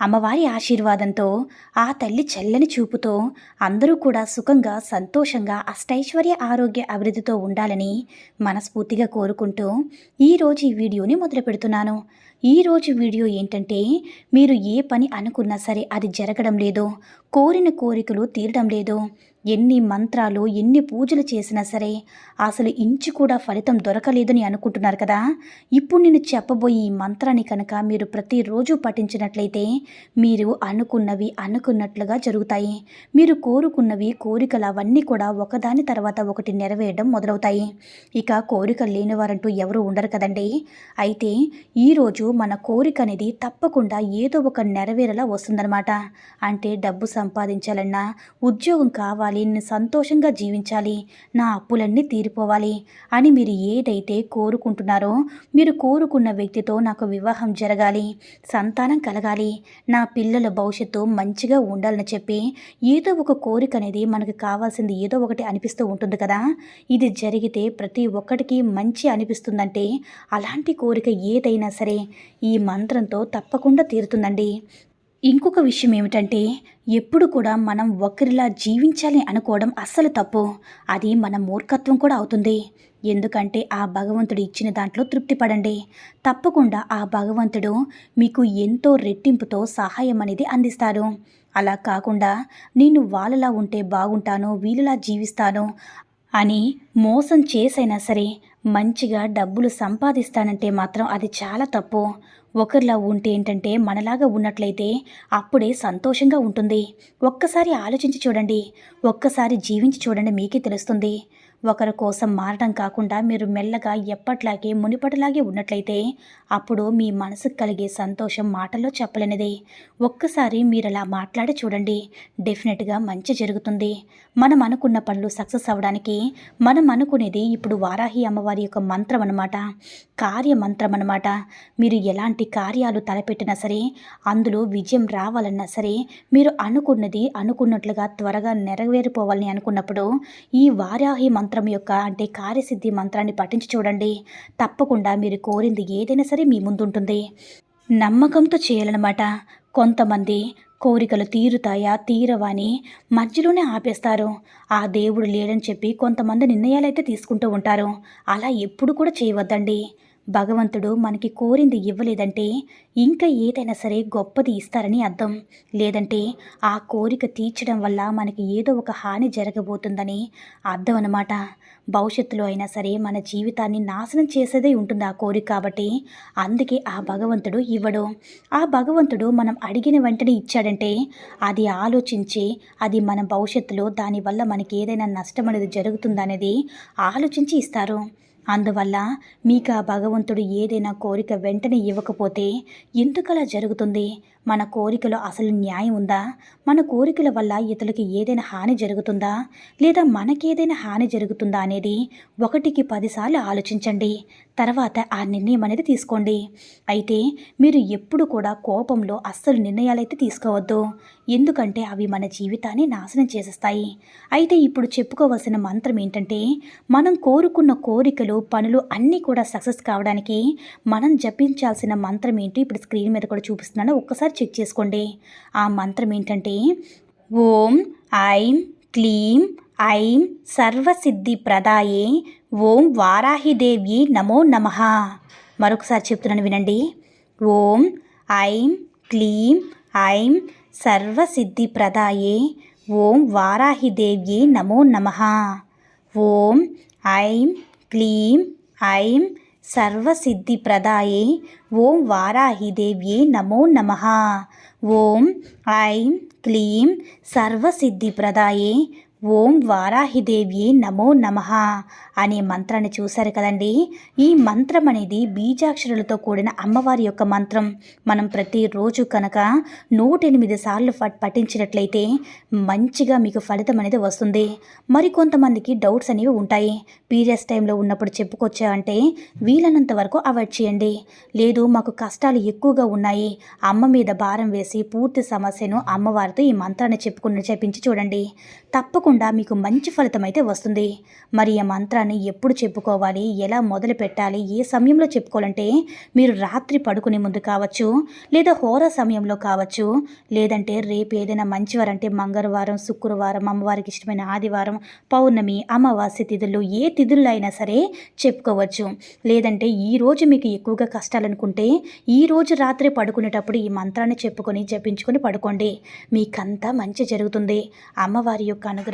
అమ్మవారి ఆశీర్వాదంతో ఆ తల్లి చల్లని చూపుతో అందరూ కూడా సుఖంగా సంతోషంగా అష్టైశ్వర్య ఆరోగ్య అభివృద్ధితో ఉండాలని మనస్ఫూర్తిగా కోరుకుంటూ ఈరోజు ఈ వీడియోని మొదలు పెడుతున్నాను. ఈరోజు వీడియో ఏంటంటే మీరు ఏ పని అనుకున్నా సరే అది జరగడం లేదు కోరిన కోరికలు తీరడం లేదు ఎన్ని మంత్రాలు ఎన్ని పూజలు చేసినా సరే అసలు ఇంచు కూడా ఫలితం దొరకలేదని అనుకుంటున్నారు కదా? ఇప్పుడు నేను చెప్పబోయే ఈ మంత్రాన్ని కనుక మీరు ప్రతిరోజు పఠించినట్లయితే మీరు అనుకున్నవి అనుకున్నట్లుగా జరుగుతాయి. మీరు కోరుకున్నవి కోరికలు అవన్నీ కూడా ఒకదాని తర్వాత ఒకటి నెరవేయడం మొదలవుతాయి. ఇక కోరికలు లేనివారంటూ ఎవరు ఉండరు కదండి. అయితే ఈరోజు మన కోరిక అనేది తప్పకుండా ఏదో ఒక నెరవేరేలా వస్తుందన్నమాట. అంటే డబ్బు సంపాదించాలన్నా ఉద్యోగం కావాలి నేను సంతోషంగా జీవించాలి నా అప్పులన్నీ తీరిపోవాలి అని మీరు ఏదైతే కోరుకుంటున్నారో మీరు కోరుకున్న వ్యక్తితో నాకు వివాహం జరగాలి సంతానం కలగాలి నా పిల్లల భవిష్యత్తు మంచిగా ఉండాలని చెప్పి ఏదో ఒక కోరిక అనేది మనకు కావాల్సింది ఏదో ఒకటి అనిపిస్తూ ఉంటుంది కదా. ఇది జరిగితే ప్రతి ఒక్కటికి మంచి అనిపిస్తుందంటే అలాంటి కోరిక ఏదైనా సరే ఈ మంత్రంతో తప్పకుండా తీరుతుందండి. ఇంకొక విషయం ఏమిటంటే ఎప్పుడు కూడా మనం ఒకరిలా జీవించాలి అనుకోవడం అస్సలు తప్పు. అది మన మూర్ఖత్వం కూడా అవుతుంది. ఎందుకంటే ఆ భగవంతుడు ఇచ్చిన దాంట్లో తృప్తి పడండి. తప్పకుండా ఆ భగవంతుడు మీకు ఎంతో రెట్టింపుతో సహాయం అనేది అందిస్తారు అలా కాకుండా నేను వాళ్ళలా ఉంటే బాగుంటాను వీళ్ళలా జీవిస్తాను అని మోసం చేసైనా సరే మంచిగా డబ్బులు సంపాదిస్తానంటే మాత్రం అది చాలా తప్పు. ఒకరిలా ఉంటే ఏంటంటే మనలాగా ఉన్నట్లయితే అప్పుడే సంతోషంగా ఉంటుంది. ఒక్కసారి ఆలోచించి చూడండి. ఒక్కసారి జీవించి చూడండి మీకే తెలుస్తుంది. ఒకరి కోసం మారడం కాకుండా మీరు మెల్లగా ఎప్పట్లాగే మునిపటిలాగే ఉన్నట్లయితే అప్పుడు మీ మనసుకు కలిగే సంతోషం మాటల్లో చెప్పలేనిది. ఒక్కసారి మీరు అలా మాట్లాడి చూడండి. డెఫినెట్గా మంచి జరుగుతుంది. మనం అనుకున్న పనులు సక్సెస్ అవ్వడానికి మనం అనుకునేది ఇప్పుడు వారాహి అమ్మవారి యొక్క మంత్రం అన్నమాట. కార్యమంత్రం అన్నమాట. మీరు ఎలాంటి కార్యాలు తలపెట్టినా సరే అందులో విజయం రావాలన్నా సరే మీరు అనుకున్నది అనుకున్నట్లుగా త్వరగా నెరవేరిపోవాలని అనుకున్నప్పుడు ఈ వారాహి మంత్రం మంత్రం యొక్క అంటే కార్యసిద్ధి మంత్రాన్ని పఠించి చూడండి. తప్పకుండా మీరు కోరింది ఏదైనా సరే మీ ముందుంటుంది. నమ్మకంతో చేయాలన్నమాట. కొంతమంది కోరికలు తీరుతాయా తీరవా అని మధ్యలోనే ఆపేస్తారు. ఆ దేవుడు లేడని చెప్పి కొంతమంది నిర్ణయాలైతే తీసుకుంటూ ఉంటారు. అలా ఎప్పుడు కూడా చేయవద్దండి. భగవంతుడు మనకి కోరింది ఇవ్వలేదంటే ఇంకా ఏదైనా సరే గొప్పది ఇస్తారని అర్థం. లేదంటే ఆ కోరిక తీర్చడం వల్ల మనకి ఏదో ఒక హాని జరగబోతుందని అర్థం అన్నమాట. భవిష్యత్తులో అయినా సరే మన జీవితాన్ని నాశనం చేసేదే ఉంటుంది ఆ కోరిక కాబట్టి అందుకే ఆ భగవంతుడు ఇవ్వడు. ఆ భగవంతుడు మనం అడిగిన వెంటనే ఇచ్చాడంటే అది ఆలోచించి అది మన భవిష్యత్తులో దానివల్ల మనకి ఏదైనా నష్టం అనేది జరుగుతుందనేది ఆలోచించి ఇస్తారు. అందువల్ల మీకు ఆ భగవంతుడు ఏదైనా కోరిక వెంటనే ఇవ్వకపోతే ఎందుకలా జరుగుతుంది? మన కోరికలో అసలు న్యాయం ఉందా? మన కోరికల వల్ల ఇతరులకి ఏదైనా హాని జరుగుతుందా? లేదా మనకేదైనా హాని జరుగుతుందా అనేది ఒకటికి పదిసార్లు ఆలోచించండి. తర్వాత ఆ నిర్ణయం అనేది తీసుకోండి. అయితే మీరు ఎప్పుడు కూడా కోపంలో అస్సలు నిర్ణయాలైతే తీసుకోవద్దు. ఎందుకంటే అవి మన జీవితాన్ని నాశనం చేసేస్తాయి. అయితే ఇప్పుడు చెప్పుకోవాల్సిన మంత్రం ఏంటంటే మనం కోరుకున్న కోరికలు పనులు అన్నీ కూడా సక్సెస్ కావడానికి మనం జపించాల్సిన మంత్రం ఏంటి? ఇప్పుడు స్క్రీన్ మీద కూడా చూపిస్తున్నాను. ఒక్కసారి చెక్ చేసుకోండి. ఆ మంత్రం ఏంటంటే ఓం ఐం క్లీం ఐం సర్వసిద్ధి ప్రదాయే ఓం వారాహిదేవి నమో నమ. మరొకసారి చెప్తున్నాను వినండి. ఓం ఐం క్లీం ఐం సర్వసిద్ధి ప్రదాయే ఓం వారాహిదేవ్యే నమో నమ. ఓం ఐం క్లీం ఐం సర్వసిద్ధిప్రదాయే ఓం వారాహిదేవ్యే నమో నమ. ఓం ఐం క్లీం సర్వసిద్ధిప్రదాయే ఓం వారాహిదేవి నమో నమః అనే మంత్రాన్ని చూశారు కదండి. ఈ మంత్రం అనేది బీజాక్షరాలతో కూడిన అమ్మవారి యొక్క మంత్రం. మనం ప్రతిరోజు కనుక నూట ఎనిమిది సార్లు పఠించినట్లయితే మంచిగా మీకు ఫలితం అనేది వస్తుంది. మరికొంతమందికి డౌట్స్ అనేవి ఉంటాయి. పీరియడ్స్ టైంలో ఉన్నప్పుడు చెప్పుకొచ్చామంటే వీలైనంత వరకు అవాయిడ్ చేయండి. లేదు మాకు కష్టాలు ఎక్కువగా ఉన్నాయి. అమ్మ మీద భారం వేసి పూర్తి సమస్యను అమ్మవారితో ఈ మంత్రాన్ని చెప్పుకుని చెప్పించి చూడండి. తప్పకుండా తప్పకుండా మీకు మంచి ఫలితం అయితే వస్తుంది. మరి ఈ మంత్రాన్ని ఎప్పుడు చెప్పుకోవాలి? ఎలా మొదలు పెట్టాలి? ఏ సమయంలో చెప్పుకోవాలంటే మీరు రాత్రి పడుకునే ముందు కావచ్చు లేదా హోర సమయంలో కావచ్చు లేదంటే రేపు ఏదైనా మంచివారం అంటే మంగళవారం శుక్రవారం అమ్మవారికి ఇష్టమైన ఆదివారం పౌర్ణమి అమావాస్య తిథుల్లో ఏ తిథుల్లో అయినా సరే చెప్పుకోవచ్చు. లేదంటే ఈ రోజు మీకు ఎక్కువగా కష్టాలనుకుంటే ఈరోజు రాత్రి పడుకునేటప్పుడు ఈ మంత్రాన్ని చెప్పుకొని జపించుకొని పడుకోండి. మీకంతా మంచి జరుగుతుంది. అమ్మవారి యొక్క